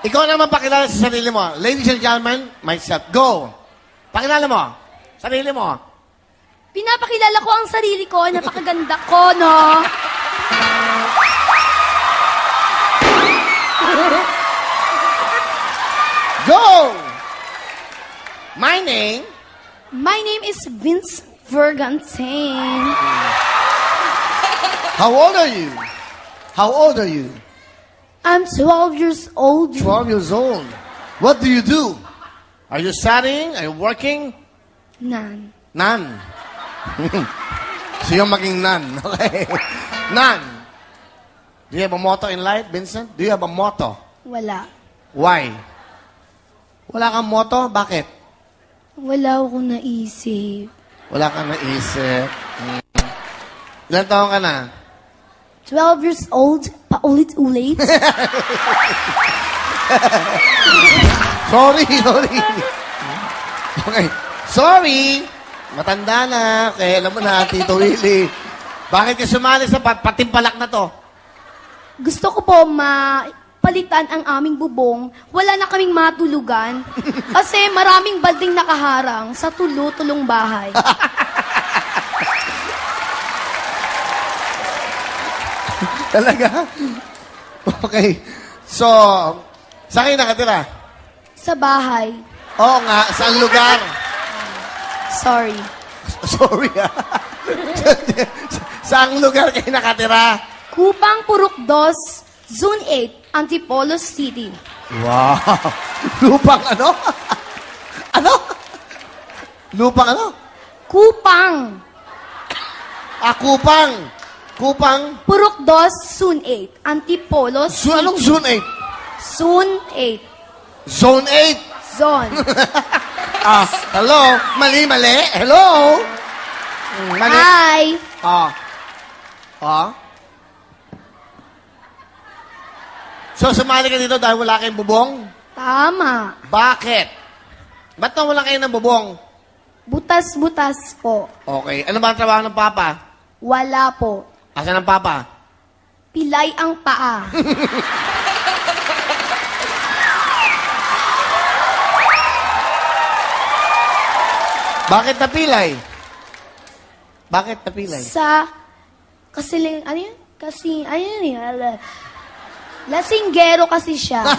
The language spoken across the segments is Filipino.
Ikaw naman pakilala sa sarili mo. Ladies and gentlemen, myself. Go! Pakilala mo. Sarili mo. Pinapakilala ko ang sarili ko. Napakaganda ko, no? Go! My name, My name is Vince Vergantine. how old are you? How old are you? I'm 12 years old. 12 years old. What do you do? Are you studying? Are you working? None. None. so yung maging none. Okay. None. Do you have a motto in life, Vincent? Do you have a motto? Wala. Why? Wala kang motto? Bakit? Wala akong naisip. Wala kang naisip. Mm. Ilan taon ka na? 12 years old, paulit-ulit. Sorry, sorry. Okay. Sorry. Matanda na. Kaya alam mo na, Tito Willie. Bakit ka sumali sa pat patimpalak na to? Gusto ko po mapalitan ang aming bubong. Wala na kaming matulugan. Kasi maraming balding nakaharang sa tulo-tulong bahay. Talaga? Okay. So, saan kayo nakatira? sa bahay. Oo nga, saan lugar? Sorry. Sorry ah. saan lugar kayo nakatira? Kupang Purok 2, Zone 8, Antipolo City. Wow. Lupang ano? ano? Lupang ano? Kupang. Ah, kupang. Kupang. Purok 2, Zone 8, Antipolo So, City. anong zone 8? Zone 8. Zone 8. Zone. Ah, hello? Mali, mali. Hello? Mm, Mali. Hi. Ah. Ah. So, sumali ka dito dahil wala kayong bubong? Tama. Bakit? Ba't na wala kayo ng bubong? Butas-butas po. Okay. Ano ba ang trabaho ng papa? Wala po. Asan ang papa? Pilay ang paa. Bakit napilay? Bakit napilay? Sa, kasi, ling- ano yun? Kasi, ano eh, ala- lasinggero kasi siya.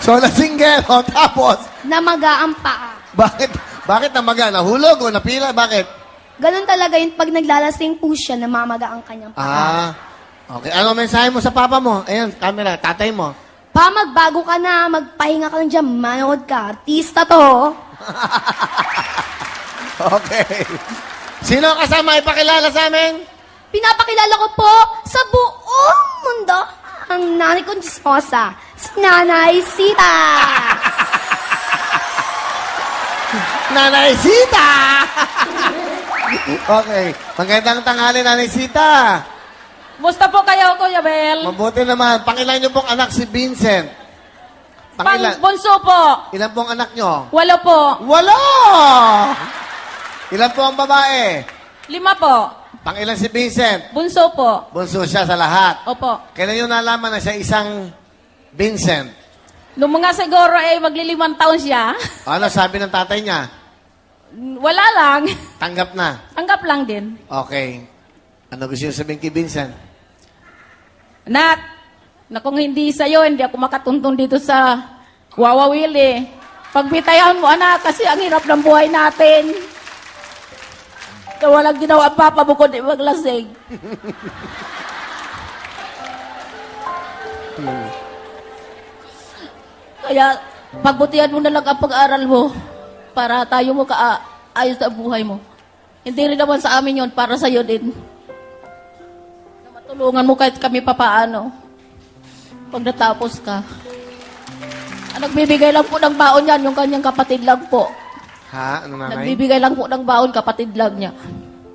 So, lasinggero, tapos, Namaga ang paa. bakit, bakit namaga? Nahulog o napila? Bakit? Ganun talaga yun pag naglalasing po siya, namamaga ang kanyang paa. Ah, okay. Ano mensahe mo sa papa mo? Ayan, camera, tatay mo. Pa, magbago ka na, magpahinga ka lang dyan, manood ka. Artista to. Okay. Sino ang kasama ipakilala sa amin? Pinapakilala ko po sa buong mundo ang nanay kong disposa, si Nanay Sita. Nanay Sita! okay. Magandang tanghali, Nanay Sita. Musta po kayo, Kuya Bel? Mabuti naman. Pangilan niyo pong anak si Vincent. Pang Pangilan? bunso po. Ilan pong anak niyo? Walo po. Walo! Ilan po ang babae? Lima po. Pangilan si Vincent? Bunso po. Bunso siya sa lahat. Opo. Kailan niyo nalaman na siya isang Vincent? Nung mga siguro eh, maglilimang taon siya. Ano sabi ng tatay niya? Wala lang. Tanggap na. Tanggap lang din. Okay. Ano gusto niyo sabihin kay Vincent? Nak, na kung hindi sa'yo, hindi ako makatuntun dito sa Wawa Willie. Pagbitayan mo, anak, kasi ang hirap ng buhay natin. So, walang ginawa ang papa bukod di maglasing. Kaya, pagbutihan mo na lang ang pag-aaral mo para tayo mo ka ayos sa buhay mo. Hindi rin naman sa amin yon para sa'yo din. Na matulungan mo kahit kami papaano. Pag natapos ka. Ang nagbibigay lang po ng baon yan, yung kanyang kapatid lang po. Ha? Ano nanay? Nagbibigay lang po ng baon, kapatid lang niya.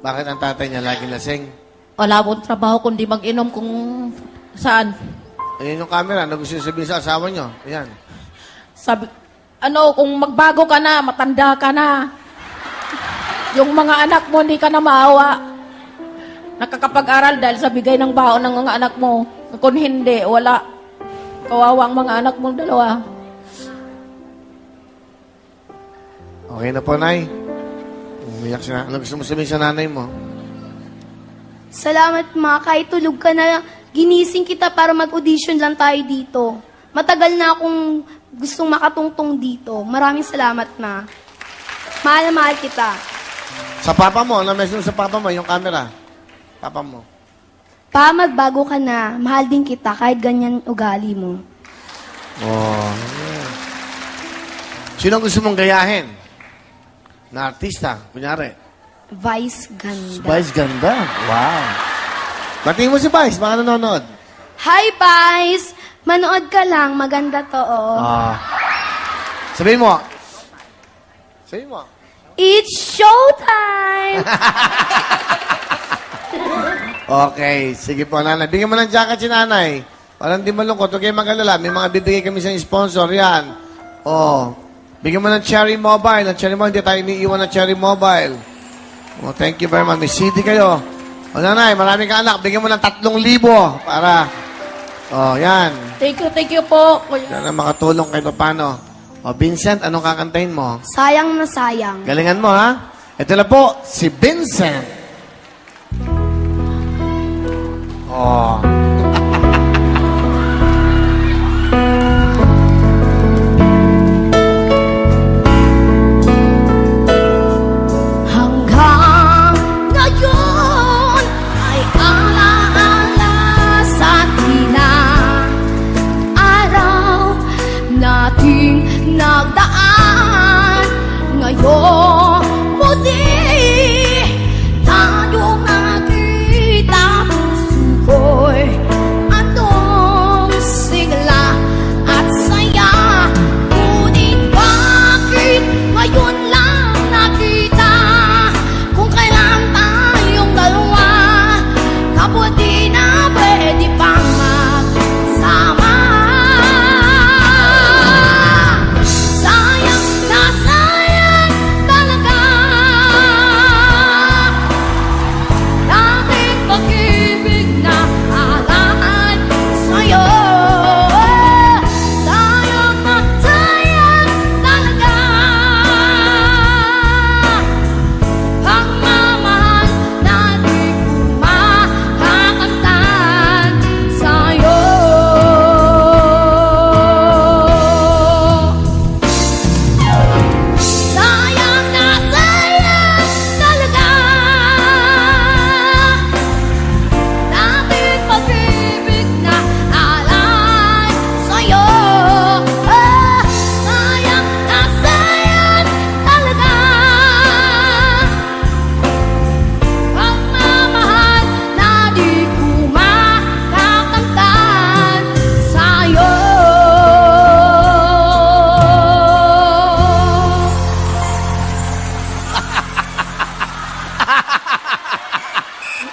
Bakit ang tatay niya lagi lasing? Wala pong trabaho kundi mag-inom kung saan. Ayan yung camera. Ano gusto niyo sabihin sa asawa niyo? Ayan. Sabi, ano, kung magbago ka na, matanda ka na. Yung mga anak mo, hindi ka na maawa. nakakapag-aral dahil sa bigay ng baon ng mga anak mo. Kung hindi, wala. Kawawa ang mga anak mong dalawa. Okay na po, Nay. Umiyak siya. Ano gusto mo sabihin sa nanay mo? Salamat ma, kahit tulog ka na, ginising kita para mag-audition lang tayo dito. Matagal na akong gustong makatungtong dito. Maraming salamat ma. Mahal na mahal kita. Sa papa mo, ano message mo sa papa mo, yung camera? Papa mo. Pa, magbago ka na. Mahal din kita kahit ganyan ugali mo. Oh. Sino ang gusto mong gayahin? Na artista, kunyari. Vice ganda. Vice ganda. Wow. Batiin mo si Vice, baka nanonood. Hi, Vice! Manood ka lang. Maganda to, oh. Ah. Sabihin mo. Sabihin mo. It's showtime! Okay, sige po, nanay. Bigyan mo ng jacket si nanay. Para hindi malungkot. Huwag kayong mag-alala. May mga bibigay kami sa sponsor. Yan. Oh. Bigyan mo ng Cherry Mobile. Ang Cherry Mobile, hindi tayo iniiwan ng Cherry Mobile. Oh, thank you very much. May CD kayo. O nanay, marami ka anak. Bigyan mo ng tatlong libo para... Oh, yan. Thank you, thank you po. Kuya. Yan ang makatulong kahit paano. O, Vincent, anong kakantahin mo? sayang na sayang. Galingan mo, ha? Ito na po, si Vincent. Ngayon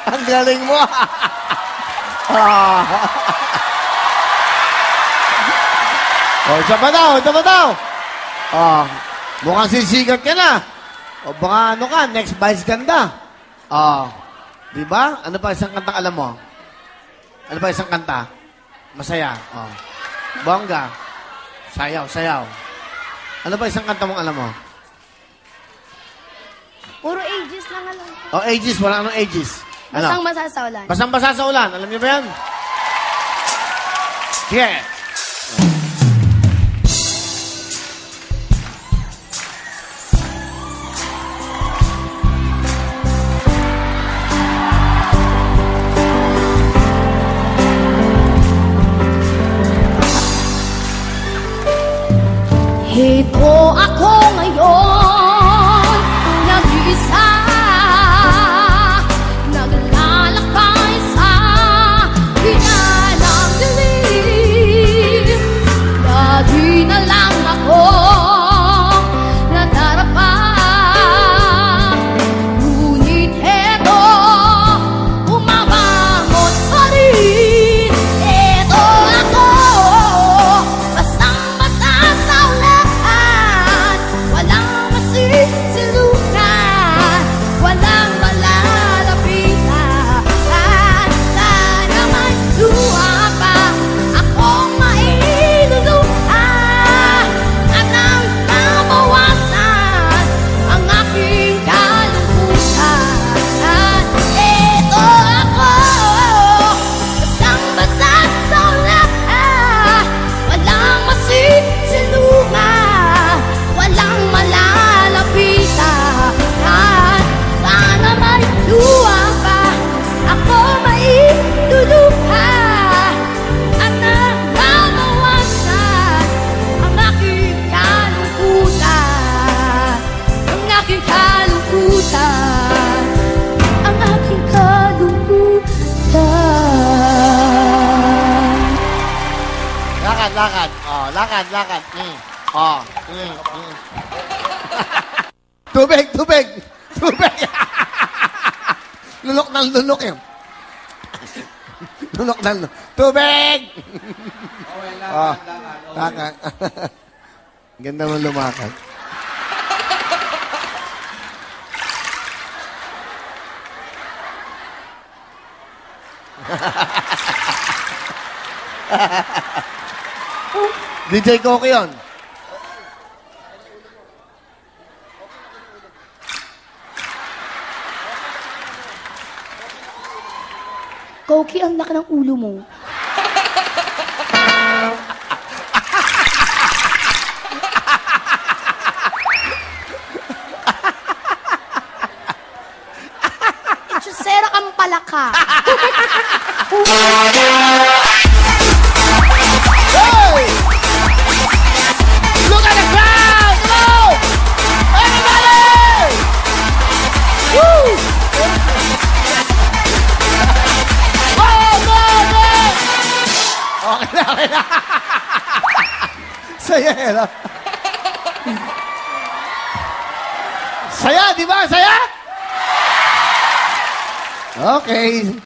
Ang galing mo. ah. oh, isa pa daw, isa pa daw. Oh, mukhang sisigat ka na. O baka ano ka, next vice ganda. Oh, di ba? Ano pa isang kantang alam mo? Ano pa isang kanta? Masaya. Oh. Bongga. Sayaw, sayaw. Ano pa isang kanta mong alam mo? Puro ages lang alam Oh, ages. Wala anong ages. Basang Ano? masasawlan Basang-basa sa ulan. Alam niyo ba yan? Yeah. Ito ako ngayon, lakad, lakad. Oh, lakad, lakad. Mm. Oh, mm, mm. tubig, tubig. Tubig. lunok ng lunok yun. lunok ng lunok. Tubig! Oh, lakad. Ganda mo lumakad. DJ Coco yun. Koki, ang laki ng ulo mo. No? Saya, di ba? Saya? Okay.